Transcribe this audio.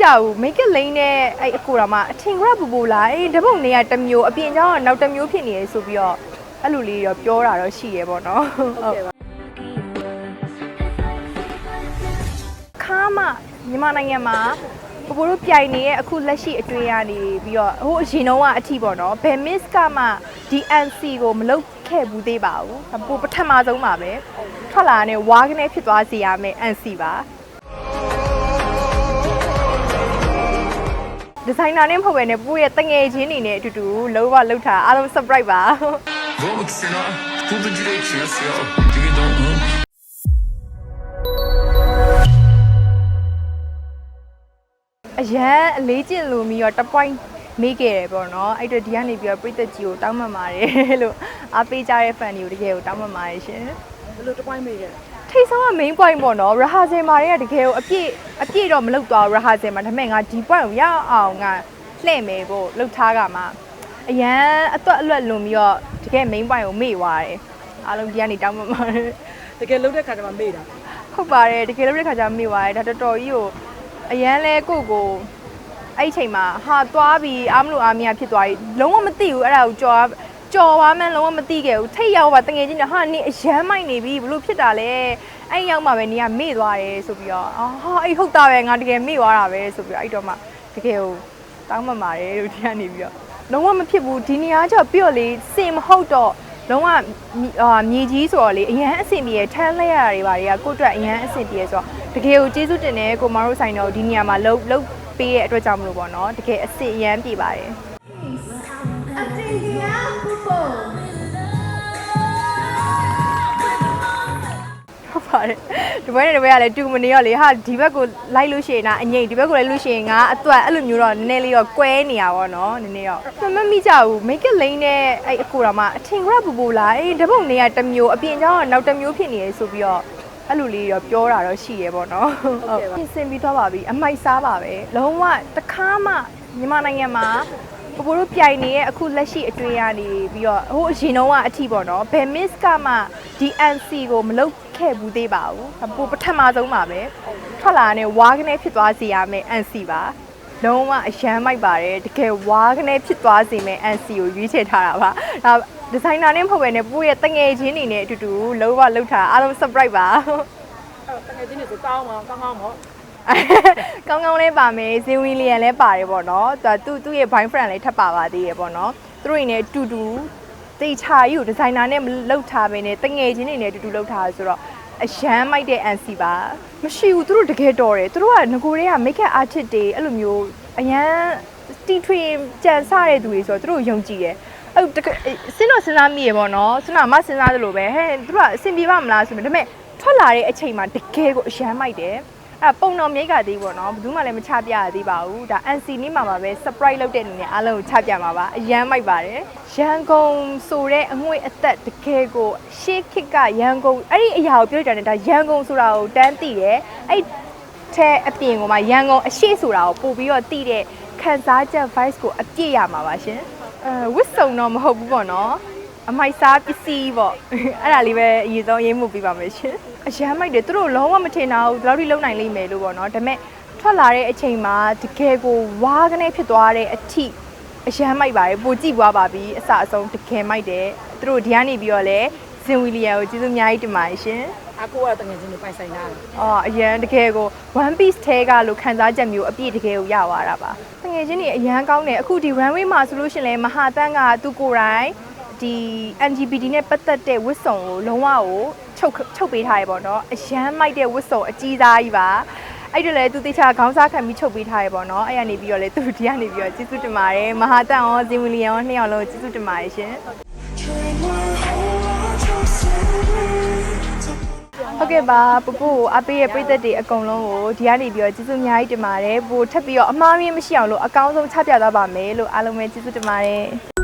ကြဘူးမိတ်ကလိန်နဲ့အဲ့အကိုတော်မှအထင်ကရပူပူလာအေးတပုတ်နေရတစ်မျိုးအပြင်ကျောင်းကနောက်တစ်မျိုးဖြစ်နေရဆိုပြီးတော့အဲ့လိုလေးတော့ပြောတာတော့ရှိရပေါ့နော်ဟုတ်ခါမမြန်မာနိုင်ငံမှာပပတို့ပြိုင်နေတဲ့အခုလက်ရှိအတွင်းရနေပြီးတော့ဟိုအရင်တော့ကအထီပေါ့နော်ဘယ် miss ကမှ DNC ကိုမလုပ်ခဲ့ဘူးသေးပါဘူးဒါပိုပထမဆုံးပါပဲထွက်လာတဲ့ဝါးကနေဖြစ်သွားစေရမယ် NC ပါ ဒီဇိုင်နာနဲ့မဟုတ်ဘဲနဲ့ပို့ရဲ့တငယ်ချင်းနေနဲ့အတူတူလုံးဝလောက်တာအားလုံး surprise ပါ Vamos que senão tudo direitinho assim, ó. Diga então, hum. အရန်အလေးကျင့်လို့ပြီးတော့တစ် point မေးခဲ့တယ်ပေါ့နော်အဲ့တော့ဒီကနေပြီးတော့ပြည်သက်ကြီးကိုတောင်းပန်ပါတယ်လို့အားပေးကြတဲ့ fan တွေကိုတကယ်ကိုတောင်းပန်ပါတယ်ရှင်ဘယ်လိုတစ်ပိုင်းမေးခဲ့လဲထိတ်ဆုံးက main point ပေါ့နော် rehearsal မှာတွေကတကယ်ကိုအပြည့် အပြည့်တော့မလုပ်သွားဘူး rehearsal မှာဒါပေမဲ့ငါဒီ point ကိုရအောင်ငါလှည့်မယ်ဖို့လှုပ်ထားကမှအရန်အသွက်အလွတ်လွန်ပြီးတော့တကယ် main point ကိုမေ့သွားတယ်အားလုံးဒီကနေတောင်းပန်ပါတယ်တကယ်လုံးတဲ့ခါကျမှမေးတာဟုတ်ပါတယ်တကယ်လို့တဲ့ခါကျမေ့သွားတယ်ဒါတော်တော်ကြီးကိုအရန်လဲကိုယ့်ကိုအဲ့ဒီချိန်မှာဟာသွားပြီးအားမလို့အားမရဖြစ်သွားပြီလုံးဝမသိဘူးအဲ့ဒါကိုကြော်ကြော်သွားမှန်းလုံးဝမသိခဲ့ဘူးထိတ်ရောက်ပါတငယ်ချင်းကဟာနေအရန်မိုက်နေပြီဘလို့ဖြစ်တာလဲ အဲ့ရောက်မှပဲနေကမေ့သွားတယ်ဆိုပြီးတော့အာဟာအဲ့ဟုတ်တာပဲငါတကယ်မေ့သွားတာပဲဆိုပြီးတော့အဲ့တော့မှတကယ်ကိုတောင်းပန်ပါတယ်လို့ဒီကနေပြီးတော့လုံးဝမဖြစ်ဘူးဒီနေရာကျတော့ပြတော့လေစင်မဟုတ်တော့လုံးဝအာမြေကြီးဆိုတော့လေအရန်အဆင်ပြေထမ်းလိုက်ရတာတွေပါတွေကကိုယ့်အတွက်အရန်အဆင်ပြေဆိုတော့တကယ်ကိုကျေးဇူးတင်တယ်ကိုမတို့ဆိုင်တော့ဒီနေရာမှာလှုပ်လှုပ်ပေးတဲ့အတွက်ကြောင့်မလို့ပေါ့နော်တကယ်အဆင်အရန်ပြေပါတယ်ဟုတ်ပါ တယ်ဒီဘက်နဲ့ဒီဘက်ကလည်းတူမနေရောလေဟာဒီဘက်ကိုလိုက်လို့ရှိရင်တော့အငိမ့်ဒီဘက်ကိုလည်းလို့ရှိရင်ငါအသွက်အဲ့လိုမျိုးတော့နည်းနည်းလေးတော့ကွဲနေရပါတော့နည်းနည်းတော့မမမိကြဘူးမိတ်ကလိန်နဲ့အဲ့အကိုတော်မှအထင်ကရပူပူလာအေးတပုတ်နေရတစ်မျိုးအပြင်ကျောင်းကနောက်တစ်မျိုးဖြစ်နေရဆိုပြီးတော့အဲ့လိုလေးတော့ပြောတာတော့ရှိရပေါ့နော်ဟုတ်ပြင်ဆင်ပြီးသွားပါပြီအမိုက်စားပါပဲလုံးဝတခါမှမြန်မာနိုင်ငံမှာ ပပတို့ပြိုင်နေတဲ့အခုလက်ရှိအတွင်းရနေပြီးတော့ဟိုအရင်တော့ကအထီပေါ့နော်ဘယ် miss ကမှ DNC ကိုမလုပ်ခဲ့ဘူးသေးပါဘူးဒါပိုပထမဆုံးပါပဲထွက်လာတဲ့ဝါးကနေဖြစ်သွားစေရမယ် NC ပါလုံးဝအရန်မိုက်ပါတယ်တကယ်ဝါးကနေဖြစ်သွားစေမယ် NC ကိုရွေးချယ်ထားတာပါဒါဒီဇိုင်နာနဲ့မဟုတ်ဘဲနဲ့ပို့ရဲ့တငယ်ချင်းနေနဲ့အတူတူလုံးဝလောက်တာအားလုံး surprise ပါအဲ့တကယ်ချင်းနေဆိုကောင်းမှာကောင်းကောင်းပေါ့ ကောင်းကောင်းလေးပါမယ်ဇင်ဝီလီယန်လည်းပါတယ်ပေါ့နော်သူသူ့ရဲ့ boyfriend လည်းထပ်ပါပါသေးရပေါ့နော်သူတို့တွေနဲ့အတူတူတေချာကြီးကိုဒီဇိုင်နာနဲ့လှုပ်ထားပဲနဲ့တငယ်ချင်းတွေနဲ့အတူတူလှုပ်ထားဆိုတော့အရန်မိုက်တဲ့ NC ပါမရှိဘူးသူတို့တကယ်တော်တယ်သူတို့ကငကိုတွေက make up artist တွေအဲ့လိုမျိုးအရန်တီထွင်ကြံစတဲ့သူတွေဆိုတော့သူတို့ယုံကြည်တယ်အဲ့တကယ်စဉ်းတော့စဉ်းစားမိရပေါ့နော်စဉ်းတော့မစဉ်းစားသလိုပဲဟဲ့သူတို့ကအဆင်ပြေပါမလားဆိုပေမဲ့ဒါပေမဲ့ထွက်လာတဲ့အချိန်မှာတကယ်ကိုအရန်မိုက်တယ် အဲ့ပုံတော်မြိတ်ကသေးပေါ့နော်ဘယ်သူမှလည်းမချပြရသေးပါဘူးဒါ NC နေ့မှာပါပဲ surprise လုပ်တဲ့အနေနဲ့အားလုံးကိုချပြမှာပါအရန်မိုက်ပါတယ်ရန်ကုန်ဆိုတဲ့အငွေအသက်တကယ်ကိုရှေးခစ်ကရန်ကုန်အဲ့ဒီအရာကိုပြောကြတယ်ဒါရန်ကုန်ဆိုတာကိုတန်းသိတယ်အဲ့ထဲအပြင်ကမှရန်ကုန်အရှိဆိုတာကိုပို့ပြီးတော့သိတဲ့ခံစားချက် vibe ကိုအပြည့်ရမှာပါရှင်အဲဝစ်စုံတော့မဟုတ်ဘူးပေါ့နော် အမိုက်စားပစ္စည်းပေါ့အဲ့ဒါလေးပဲအရေးဆုံးရေးမှုပြပါမယ်ရှင်အရန်မိုက်တယ်သူတို့လုံးဝမထင်တာဘူးဒီလောက်ထိလုံနိုင်လိမ့်မယ်လို့ပေါ့နော်ဒါပေမဲ့ထွက်လာတဲ့အချိန်မှာတကယ်ကိုဝါးကနေဖြစ်သွားတဲ့အထိအရန်မိုက်ပါတယ်ပိုကြည့်ပွားပါပြီအစအဆုံးတကယ်မိုက်တယ်သူတို့ဒီကနေပြီးတော့လဲဇင်ဝီလီယံကိုကျေးဇူးအများကြီးတင်ပါတယ်ရှင်အကိုကတကယ်ချင်းနေပိုင်ဆိုင်တာလေအော်အရန်တကယ်ကို one piece ထဲကလို့ခံစားချက်မျိုးအပြည့်တကယ်ကိုရသွားတာပါတကယ်ချင်းနေအရန်ကောင်းတယ်အခုဒီ runway မှာဆိုလို့ရှရင်လဲမဟာတန်းကသူကိုယ်တိုင် ဒီ LGBT နဲ့ပတ်သက်တဲ့ဝတ်စုံကိုလုံးဝကိုချုပ်ချုပ်ပေးထားရပေါ့နော်အရန်မိုက်တဲ့ဝတ်စုံအကြီးသားကြီးပါအဲ့ဒါလည်းသူတေချာခေါင်းစားခံပြီးချုပ်ပေးထားရပေါ့နော်အဲ့ရနေပြီးတော့လေသူဒီကနေပြီးတော့ကျေးဇူးတင်ပါတယ်မဟာတန်းရောဇင်ဝီလီယံရောနှစ်ယောက်လုံးကျေးဇူးတင်ပါတယ်ရှင် Drink my whole life just to be ဟုတ်ကဲ့ပါပပူကိုအပေးရဲ့ပြည်သက်တွေအကုန်လုံးကိုဒီကနေပြီးတော့ကျေးဇူးအများကြီးတင်ပါတယ်ပို့ထပ်ပြီးတော့အမှားရင်းမရှိအောင်လို့အကောင်းဆုံးချပြသွားပါမယ်လို့အားလုံးပဲကျေးဇူးတင်ပါတယ်